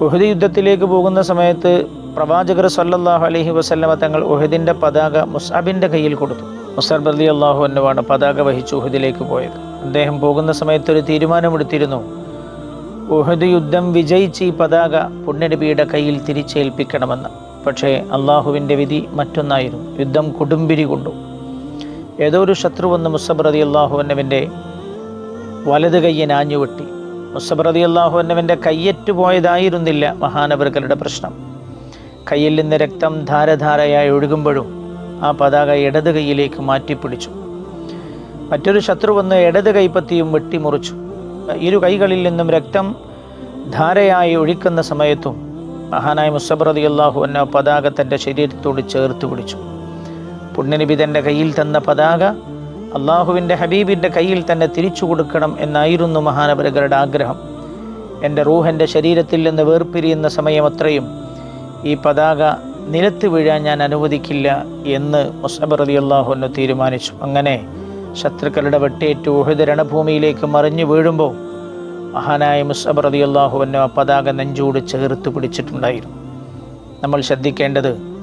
ഉഹദ് യുദ്ധത്തിലേക്ക് പോകുന്ന സമയത്ത് പ്രവാചകർ സല്ലല്ലാഹു അലഹി വസല്ലമ തങ്ങൾ ഉഹദിന്റെ പതാക മുസാബിന്റെ കയ്യിൽ കൊടുത്തു. മുസാബ് അലി അള്ളാഹു എന്നുവാണ് പതാക വഹിച്ച് ഉഹദിലേക്ക് പോയത്. അദ്ദേഹം പോകുന്ന സമയത്ത് ഒരു തീരുമാനമെടുത്തിരുന്നു. ഉഹദ് യുദ്ധം വിജയിച്ച് ഈ പതാക പുണ്യനബിയുടെ കയ്യിൽ തിരിച്ചേൽപ്പിക്കണമെന്ന്. പക്ഷേ അള്ളാഹുവിന്റെ വിധി മറ്റൊന്നായിരുന്നു. യുദ്ധം കൊടുമ്പിരി കൊണ്ടു. ഏതോ ഒരു ശത്രു വന്ന് മുസബ് റതി അള്ളാഹുവിന്റെ വലത് കയ്യൻ ആഞ്ഞുവെട്ടി മുസബ് റതി അള്ളാഹുവിന്റെ കയ്യറ്റ് പോയതായിരുന്നില്ല മഹാനവർക്കരുടെ പ്രശ്നം. കയ്യിൽ നിന്ന് രക്തം ധാരധാരയായി ഒഴുകുമ്പോഴും ആ പതാക ഇടത് കൈയിലേക്ക് മാറ്റിപ്പിടിച്ചു. മറ്റൊരു ശത്രു വന്ന് ഇടത് കൈപ്പത്തിയും വെട്ടിമുറിച്ചു. ഇരു കൈകളിൽ നിന്നും രക്തം ധാരയായി ഒഴിക്കുന്ന സമയത്തും മഹാനായ മുസബ് റതി അള്ളാഹു എന്ന പതാക തന്റെ ശരീരത്തോട് ചേർത്ത് പിടിച്ചു. പുണ്യനബി തന്റെ കയ്യിൽ തന്ന പതാക അള്ളാഹുവിന്റെ ഹബീബിന്റെ കയ്യിൽ തന്നെ തിരിച്ചു കൊടുക്കണം എന്നായിരുന്നു മഹാനപരകരുടെ ആഗ്രഹം. എന്റെ റൂഹന്റെ ശരീരത്തിൽ നിന്ന് വേർപിരിയുന്ന സമയം അത്രയും. ഈ പതാക നിലത്ത് വീഴാൻ ഞാൻ അനുവദിക്കില്ല എന്ന് മുസബ് റതി അള്ളാഹുന്ന് തീരുമാനിച്ചു. അങ്ങനെ ശത്രുക്കളുടെ വെട്ടേറ്റ് ഊഹിത രണഭൂമിയിലേക്ക് മറിഞ്ഞു വീഴുമ്പോൾ മഹാനായ മുസബ് റതി അള്ളാഹുവിന് ആ പതാക നെഞ്ചോട് ചേർത്ത് പിടിച്ചിട്ടുണ്ടായിരുന്നു. നമ്മൾ ശ്രദ്ധിക്കേണ്ടത്